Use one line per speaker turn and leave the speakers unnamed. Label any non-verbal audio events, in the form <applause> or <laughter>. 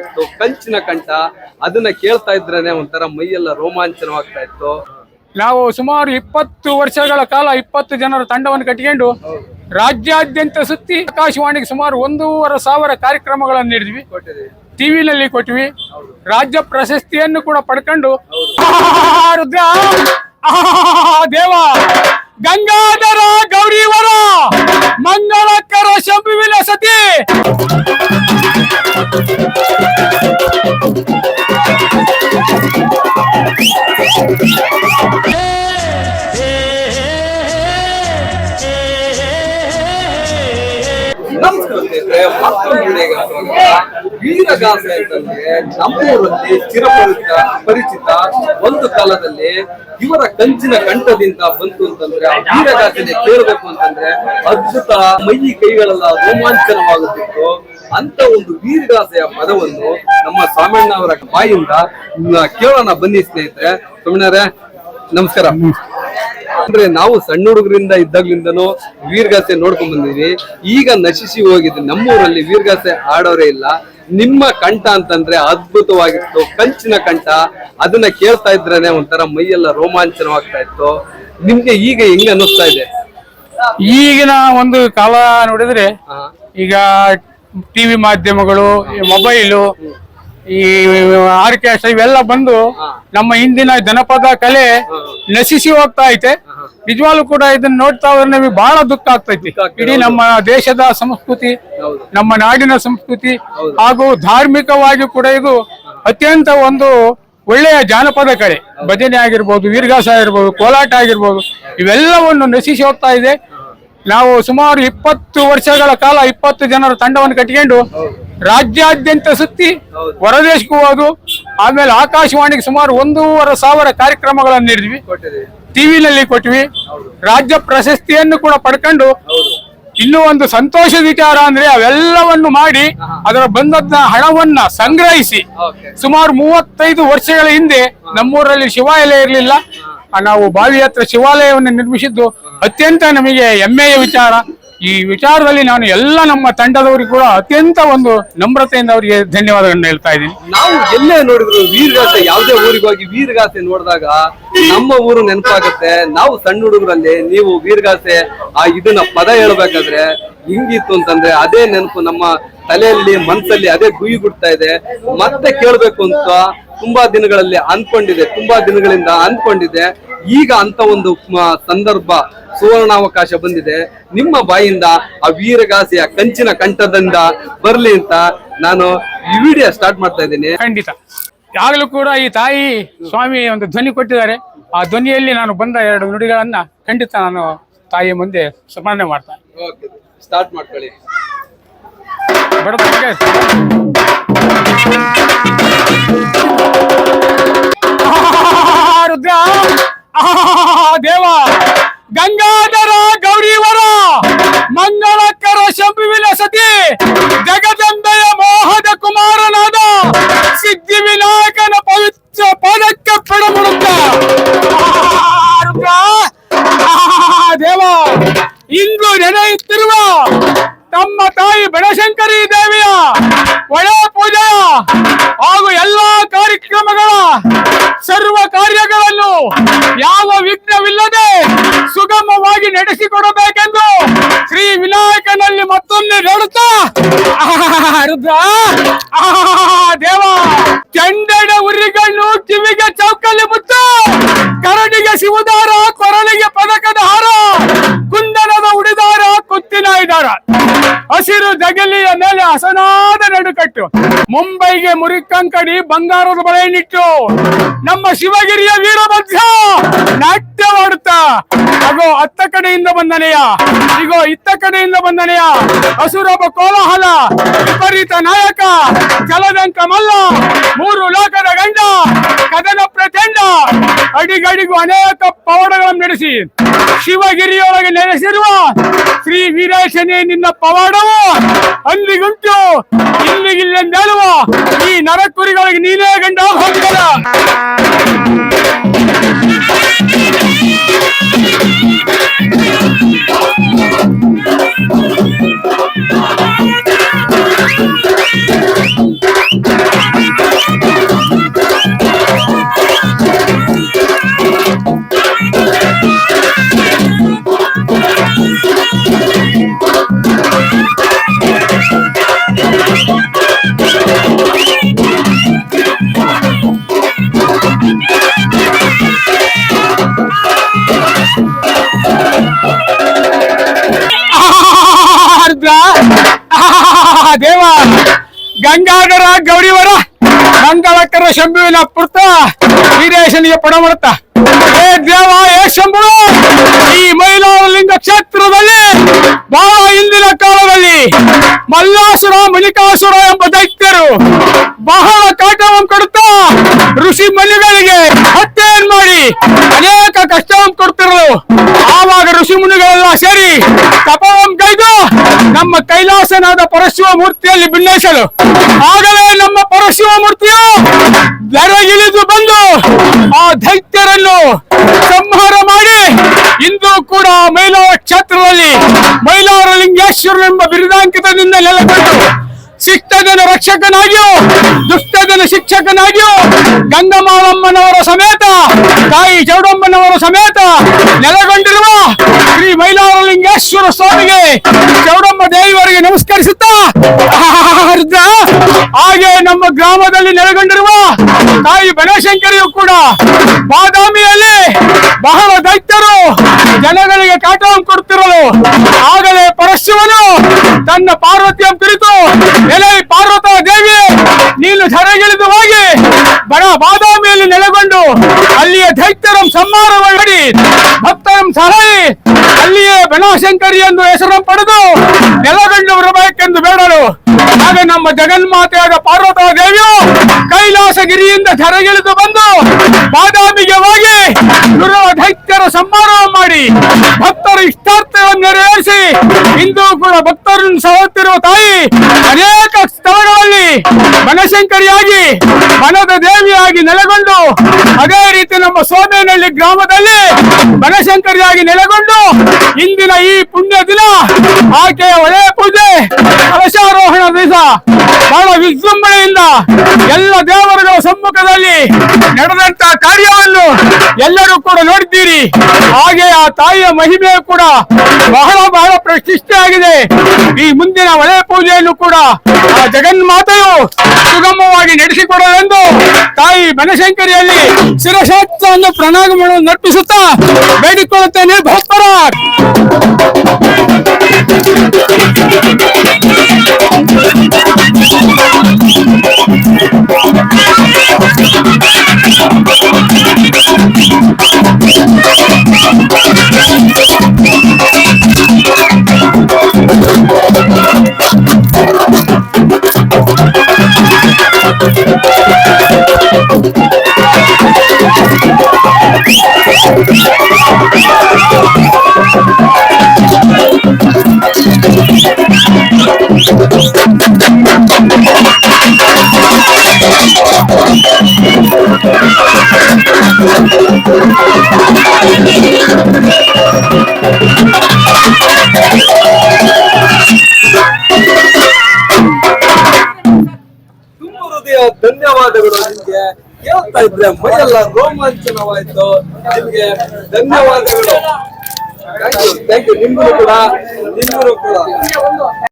ಇತ್ತು, ಕಂಚಿನ ಕಂಠ ಅದನ್ನ ಕೇಳ್ತಾ ಇದ್ರೇನೆ ಒಂಥರ ಮೈಯೆಲ್ಲ ರೋಮಾಂಚನವಾಗ್ತಾ ಇತ್ತು.
ನಾವು ಸುಮಾರು ಇಪ್ಪತ್ತು ವರ್ಷಗಳ ಕಾಲ ಇಪ್ಪತ್ತು ಜನರ ತಂಡವನ್ನು ಕಟ್ಟಿಕೊಂಡು ರಾಜ್ಯಾದ್ಯಂತ ಸುತ್ತಿ ಆಕಾಶವಾಣಿಗೆ ಸುಮಾರು ಒಂದೂವರೆ ಸಾವಿರ ಕಾರ್ಯಕ್ರಮಗಳನ್ನು ನೀಡಿದ್ವಿ. ಟಿವಿನಲ್ಲಿ ಕೊಟ್ವಿ ರಾಜ್ಯ ಪ್ರಶಸ್ತಿಯನ್ನು ಕೂಡ ಪಡ್ಕೊಂಡು ರುದ್ರ ದೇವ ಗಂಗಾಧರ ಗೌರಿವರ ಮಂಗಳಕರ ಶಂಭುವಿನ ಸತಿ
ನಮಸ್ಕಾರ ವೀರಗಾಸೆ ಅಂತಂದ್ರೆ ನಮ್ಮೂರಲ್ಲಿ ಚಿರಪರಿಚಿತ ಪರಿಚಿತ ಒಂದು ಕಾಲದಲ್ಲಿ ಇವರ ಕಂಚಿನ ಕಂಠದಿಂದ ಬಂತು ಅಂತಂದ್ರೆ, ಆ ವೀರಗಾಸೆನೆ ಕೇಳಬೇಕು ಅಂತಂದ್ರೆ ಅದ್ಭುತ ಮೈ ಕೈಗಳೆಲ್ಲ ರೋಮಾಂಚನವಾಗುತ್ತಿತ್ತು. ಅಂತ ಒಂದು ವೀರಗಾಸೆಯ ಪದವನ್ನು ನಮ್ಮ ಸಾಮಣ್ಣ ಅವರ ಬಾಯಿಂದ ಕೇಳೋಣ ಬನ್ನಿ ಸ್ನೇಹಿತರೆ. ಸ್ವಾಮಿನವರೇ ನಮಸ್ಕಾರ. ಅಂದ್ರೆ ನಾವು ಸಣ್ಣ ಹುಡುಗರಿಂದ ಇದ್ದಾಗ್ಲಿಂದನೂ ವೀರಗಾಸೆ ನೋಡ್ಕೊಂಡ್ ಬಂದಿದ್ವಿ. ಈಗ ನಶಿಸಿ ಹೋಗಿದೆ. ನಮ್ಮೂರಲ್ಲಿ ವೀರಗಾಸೆ ಆಡೋರೇ ಇಲ್ಲ. ನಿಮ್ಮ ಕಂಠ ಅಂತಂದ್ರೆ ಅದ್ಭುತವಾಗಿತ್ತು ಕಂಚಿನ ಕಂಠ ಅದನ್ನ ಕೇಳ್ತಾ ಇದ್ರೇನೆ ಒಂಥರ ಮೈಯೆಲ್ಲ ರೋಮಾಂಚನವಾಗ್ತಾ ಇತ್ತು. ನಿಮ್ಗೆ ಈಗ ಹೆಂಗ್ ಅನ್ನಿಸ್ತಾ ಇದೆ?
ಈಗಿನ ಒಂದು ಕಾಲ ನೋಡಿದ್ರೆ ಈಗ ಟಿವಿ ಮಾಧ್ಯಮಗಳು ಮೊಬೈಲು ಈ ಆರ್ಕೆಸ್ಟ್ರಾ ಇವೆಲ್ಲ ಬಂದು ನಮ್ಮ ಹಿಂದಿನ ಜನಪದ ಕಲೆ ನಶಿಸಿ ಹೋಗ್ತಾ ಐತೆ. ನಿಜವಾಗ್ಲೂ ಕೂಡ ಇದನ್ನ ನೋಡ್ತಾ ಹೋದ್ರೆ ನಮಗೆ ಬಹಳ ದುಃಖ ಆಗ್ತೈತಿ. ಇಡೀ ನಮ್ಮ ದೇಶದ ಸಂಸ್ಕೃತಿ ನಮ್ಮ ನಾಡಿನ ಸಂಸ್ಕೃತಿ ಹಾಗೂ ಧಾರ್ಮಿಕವಾಗಿ ಕೂಡ ಇದು ಅತ್ಯಂತ ಒಂದು ಒಳ್ಳೆಯ ಜಾನಪದ ಕಲೆ. ಭಜನೆ ಆಗಿರ್ಬೋದು ವೀರಗಾಸ ಆಗಿರ್ಬೋದು ಕೋಲಾಟ ಆಗಿರ್ಬೋದು ಇವೆಲ್ಲವನ್ನು ನಶಿಸಿ ಹೋಗ್ತಾ ಇದೆ. ನಾವು ಸುಮಾರು ಇಪ್ಪತ್ತು ವರ್ಷಗಳ ಕಾಲ ಇಪ್ಪತ್ತು ಜನರ ತಂಡವನ್ನು ಕಟ್ಕೊಂಡು ರಾಜ್ಯಾದ್ಯಂತ ಸುತ್ತಿ. ಹೊರದೇಶಕ್ಕೂ ಹೋದು ಆಮೇಲೆ ಆಕಾಶವಾಣಿಗೆ ಸುಮಾರು ಒಂದೂವರೆ ಸಾವಿರ ಕಾರ್ಯಕ್ರಮಗಳನ್ನು ನೀಡಿದ್ವಿ. ಟಿವಿನಲ್ಲಿ ಕೊಟ್ವಿ. ರಾಜ್ಯ ಪ್ರಶಸ್ತಿಯನ್ನು ಕೂಡ ಪಡ್ಕೊಂಡು ಇನ್ನೂ ಒಂದು ಸಂತೋಷದ ವಿಚಾರ ಅಂದ್ರೆ ಅವೆಲ್ಲವನ್ನು ಮಾಡಿ ಅದರ ಬಂದದ್ದ ಹಣವನ್ನ ಸಂಗ್ರಹಿಸಿ ಸುಮಾರು ಮೂವತ್ತೈದು ವರ್ಷಗಳ ಹಿಂದೆ ನಮ್ಮೂರಲ್ಲಿ ಶಿವಾಲಯ ಇರಲಿಲ್ಲ. ನಾವು ಬಾವಿ ಹತ್ರ ಶಿವಾಲಯವನ್ನು ನಿರ್ಮಿಸಿದ್ದು ಅತ್ಯಂತ ನಮಗೆ ಹೆಮ್ಮೆಯ ವಿಚಾರ. ಈ ವಿಚಾರದಲ್ಲಿ ನಾನು ಎಲ್ಲ ನಮ್ಮ ತಂಡದವರಿಗೂ ಕೂಡ ಅತ್ಯಂತ ಒಂದು ನಮ್ರತೆಯಿಂದ ಅವರಿಗೆ ಧನ್ಯವಾದಗಳನ್ನ ಹೇಳ್ತಾ ಇದ್ದೀನಿ.
ನಾವು ಎಲ್ಲೇ ನೋಡಿದ್ರು ವೀರಗಾಸೆ, ಯಾವುದೇ ಊರಿಗೆ ಹೋಗಿ ವೀರಗಾಸೆ ನೋಡಿದಾಗ ನಮ್ಮ ಊರು ನೆನಪಾಗುತ್ತೆ. ನಾವು ಸಣ್ಣ ಹುಡುಗರಲ್ಲಿ ನೀವು ವೀರಗಾಸೆ, ಆ ಇದನ್ನ ಪದ ಹೇಳ್ಬೇಕಾದ್ರೆ ಹಿಂಗಿತ್ತು ಅಂತಂದ್ರೆ ಅದೇ ನೆನಪು ನಮ್ಮ ತಲೆಯಲ್ಲಿ ಮನಸ್ಸಲ್ಲಿ ಅದೇ ಗುಯಿ ಗುಡ್ತಾ ಇದೆ. ಮತ್ತೆ ಕೇಳ್ಬೇಕು ಅಂತ ತುಂಬಾ ದಿನಗಳಲ್ಲಿ ಅನ್ಕೊಂಡಿದೆ ತುಂಬಾ ದಿನಗಳಿಂದ ಅನ್ಕೊಂಡಿದೆ ಈಗ ಅಂತ ಒಂದು ಸಂದರ್ಭ ಸುವರ್ಣಾವಕಾಶ ಬಂದಿದೆ. ನಿಮ್ಮ ಬಾಯಿಂದ ಆ ವೀರಗಾಸೆಯ ಕಂಚಿನ ಕಂಠದಿಂದ ಬರ್ಲಿ ಅಂತ ನಾನು ಈ ವಿಡಿಯೋ ಸ್ಟಾರ್ಟ್ ಮಾಡ್ತಾ ಇದ್ದೀನಿ.
ಖಂಡಿತ. ಯಾಗಲೂ ಕೂಡ ಈ ತಾಯಿ ಸ್ವಾಮಿ ಒಂದು ಧ್ವನಿ ಕೊಟ್ಟಿದ್ದಾರೆ. ಆ ಧ್ವನಿಯಲ್ಲಿ ನಾನು ಬಂದ ಎರಡು ನುಡಿಗಳನ್ನ ಖಂಡಿತ ನಾನು ತಾಯಿಯ ಮುಂದೆ ಸ್ಮರಣೆ ಮಾಡ್ತೇನೆ
ಓಕೆ ಸ್ಟಾರ್ಟ್ ಮಾಡ್ಕೊಳ್ಳಿ. <laughs>
ರುದ್ರ ದೇವ. ಗಂಗಾಧರ ಗೌರಿವರ ಮಂಗಳಕರ ಶಂಭುವಿನ ಸತಿ. ಮತ್ತೊಮ್ಮೆ ನೋಡುತ್ತಾ? ರುದ್ರ! ದೇವ! ಚಂಡನ ಉರಿಗಳನ್ನು ಕಿವಿಗೆ ಚೌಕಲ್ಲಿ ಮುತ್ತು. ಕರಡಿಗೆ ಶಿವದಾರ ಕೊರಳಿಗೆ ಪದಕದ ಹಾರ. ಹಸಿರು ಜಗಲಿಯ ಮೇಲೆ ಹಸನಾದ ನಡುಕಟ್ಟು ಮುಂಬೈಗೆ ಮುರಿಕಂಕಡಿ ಬಂಗಾರದ ಬಳೆಯನ್ನಿಟ್ಟು. ನಮ್ಮ ಶಿವಗಿರಿಯ ವೀರಭದ್ರ ನಾಟ್ಯವಾಡುತ್ತಾ ಅಗೋ, ಅತ್ತ ಕಡೆಯಿಂದ ಬಂದನೆಯ ಇಗೋ, ಇತ್ತ ಕಡೆಯಿಂದ ಬಂದನೆಯ ಹಸುರೊಬ್ಬ ಕೋಲಾಹಲ, ವಿಪರೀತ ನಾಯಕ ಜಲದಂಕ ಮಲ್ಲ, ಮೂರು ಲೋಕದ ಗಂಡ, ಕದನ ಪ್ರಚಂಡ, ಅಡಿಗಡಿಗೂ ಅನೇಕ ಪವಾಡಗಳನ್ನು ನಡೆಸಿ. ಶಿವಗಿರಿಯೊಳಗೆ ನೆಲೆಸಿರುವ ಶ್ರೀ ವೀರೇಶನೇ ನಿನ್ನ ಪವಾಡವು ಅಲ್ಲಿಗುಂಟು ಇಲ್ಲಿಗಿಲ್ಲೆಂದೇಳುವ ಈ ಗೌರಿವರ ಮಂಗಳಕರ ಶಂಭುವಿನ ಪುರ್ತ ವೀರೇಶನಿಗೆ ಪಡಮಡುತ್ತ ಏ ದೇವ, ಏ ಶಂಭು, ಈ ಮೈಲಾರಲಿಂಗ ಕ್ಷೇತ್ರದಲ್ಲಿ ಬಹಳ ಹಿಂದಿನ ಕಾಲದಲ್ಲಿ ಮಲ್ಲಾಸುರ, ಮಣಿಕಾಸುರ ಎಂಬ ದೈತ್ಯರು ಬಹಳ ಕಾಟವನ್ನು ಕೊಡುತ್ತಾ ಋಷಿ ಮುನಿಗಳಿಗೆ ಹತ್ಯೆಯನ್ನು ಮಾಡಿ ಅನೇಕ ಕಷ್ಟವನ್ನು ಕೊಡ್ತಿರಲು. ಆವಾಗ ಋಷಿ ಮುನಿಗಳೆಲ್ಲ ಸೇರಿ ತಪವಂ ಕೈದು ನಮ್ಮ ಕೈಲಾಸನಾದ ಪರಶಿವ ಮೂರ್ತಿಯಲ್ಲಿ ಬಿನ್ನೈಸಲು ಆಗಲೇ ನಮ್ಮ ಪರಶಿವ ಮೂರ್ತಿಯು ಇಳಿದು ಬಂದು ಆ ದೈತ್ಯರನ್ನು ಸಂಹಾರ ಮಾಡಿ ಇಂದು ಕೂಡ ಮೈಲಾರ ಕ್ಷೇತ್ರದಲ್ಲಿ ಮೈಲಾರ ಲಿಂಗೇಶ್ವರ ಎಂಬ ಬಿರುದಾಂಕಿತದಿಂದ ನೆಲೆಗೊಂಡು ಶಿಷ್ಟಜನ ರಕ್ಷಕನಾಗಿಯೂ ದುಷ್ಟಜನ ಶಿಕ್ಷಕನಾಗಿಯೋ ಗಂಗಮಾಳಮ್ಮನವರ ಸಮೇತ, ತಾಯಿ ಚೌಡಮ್ಮನವರ ಸಮೇತ ನೆಲೆಗೊಂಡಿರುವ ಶ್ರೀ ಮೈಲಾರಲಿಂಗೇಶ್ವರ ಸ್ವಾಮಿಗೆ ಚೌಡಮ್ಮ ದೇವಿಯವರಿಗೆ ನಮಸ್ಕರಿಸುತ್ತಾ ಹಾಗೆ ನಮ್ಮ ಗ್ರಾಮದಲ್ಲಿ ನೆಲೆಗೊಂಡಿರುವ ತಾಯಿ ಬನಶಂಕರಿಯು ಕೂಡ ಬಾದಾಮಿಯಲ್ಲಿ ಬಹಳ ದೈತ್ಯರು, ಜನಗಳಿಗೆ ಕಾಟವನ್ನು ಕೊಡುತ್ತಿರಲು ಆಗಲೇ ಪರಶಿವನು ತನ್ನ ಪಾರ್ವತಿಯ ಕುರಿತು ಎಲೆ ಪಾರ್ವತ ದೇವಿ ನೀನು ಧರೆಗಿಳಿದು ಹೋಗಿ ಬಡ ಬಾದಾಮಿಯಲ್ಲಿ ನೆಲೆಗೊಂಡು ಅಲ್ಲಿಯ ದೈತ್ಯರ ಸಂಹಾರ ಮಾಡಿ ಭಕ್ತರಂ ಸಹಾಯಿ, ಅಲ್ಲಿಯೇ ಬನಶಂಕರಿ ಎಂದು ಹೆಸರು ಪಡೆದು ನೆಲೆಗೊಂಡು ಬರಬೇಕೆಂದು ಬೇಡರು ಆಗ ನಮ್ಮ ಜಗನ್ಮಾತೆಯಾದ ಪಾರ್ವತ ದೇವಿಯು ಕೈಲಾಸಗಿರಿಯಿಂದ ಧರೆಗಿಳಿದು ಬಂದು ಬಾದಾಮಿಗೆ ಹೋಗಿ ಗುರು ದೈತ್ಯರ ಸಂಹಾರ ಮಾಡಿ ಭಕ್ತರ ಇಷ್ಟಾರ್ಥವನ್ನು ನೆರವೇರಿಸಿ ಕೂಡ ಭಕ್ತರನ್ನು ಸಾಗುತ್ತಿರುವ ತಾಯಿ ಅನೇಕ ಸ್ಥಳಗಳಲ್ಲಿ ಬನಶಂಕರಿಯಾಗಿ ಮನದ ದೇವಿಯಾಗಿ ನೆಲೆಗೊಂಡು ಅದೇ ರೀತಿ ನಮ್ಮ ಸೋಮೇನಹಳ್ಳಿ ಗ್ರಾಮದಲ್ಲಿ ಬನಶಂಕರಿಯಾಗಿ ನೆಲೆಗೊಂಡು ಇಂದಿನ ಈ ಪುಣ್ಯ ದಿನ, ಆಕೆಯ ಒಳೆ ಪೂಜೆ, ಕಲಶಾರೋಹಣ ದಿವಸ ಬಹಳ ವಿಜೃಂಭಣೆಯಿಂದ ಎಲ್ಲ ದೇವರುಗಳ ಸಮ್ಮುಖದಲ್ಲಿ ನಡೆದಂತ ಕಾರ್ಯವನ್ನು ಎಲ್ಲರೂ ಕೂಡ ನೋಡಿದ್ದೀರಿ. ಹಾಗೆ ಆ ತಾಯಿಯ ಮಹಿಮೆ ಕೂಡ ಬಹಳ ಬಹಳ ಪ್ರಶಿಷ್ಟಿಯಾಗಿದೆ ಈ ಮುಂದಿನ ಒಳೆ ಪೂಜೆಯನ್ನು ಕೂಡ ಆ ಜಗನ್ಮಾತೆಯು ಸುಗಮವಾಗಿ ನಡೆಸಿಕೊಡಲೆಂದು ತಾಯಿ ಬನಶಂಕರಿಯಲ್ಲಿ ಶಿರಶಾಸ್ತ್ರವನ್ನು ಪ್ರಣಾಮಗಳನ್ನು ನರ್ಪಿಸುತ್ತಾ ಬೇಡಿಕೊಳ್ಳುತ್ತೇನೆ ಭಕ್ತರ
ಇದ್ರೆ ಮೈಯೆಲ್ಲ ರೋಮಾಂಚನವಾಯ್ತು. ನಿಮ್ಗೆ ಧನ್ಯವಾದಗಳು. ಥ್ಯಾಂಕ್ ಯು ಥ್ಯಾಂಕ್ ಯು ನಿಮ್ಗೂ ಕೂಡ. ನಿಮ್ಗೂ ಕೂಡ.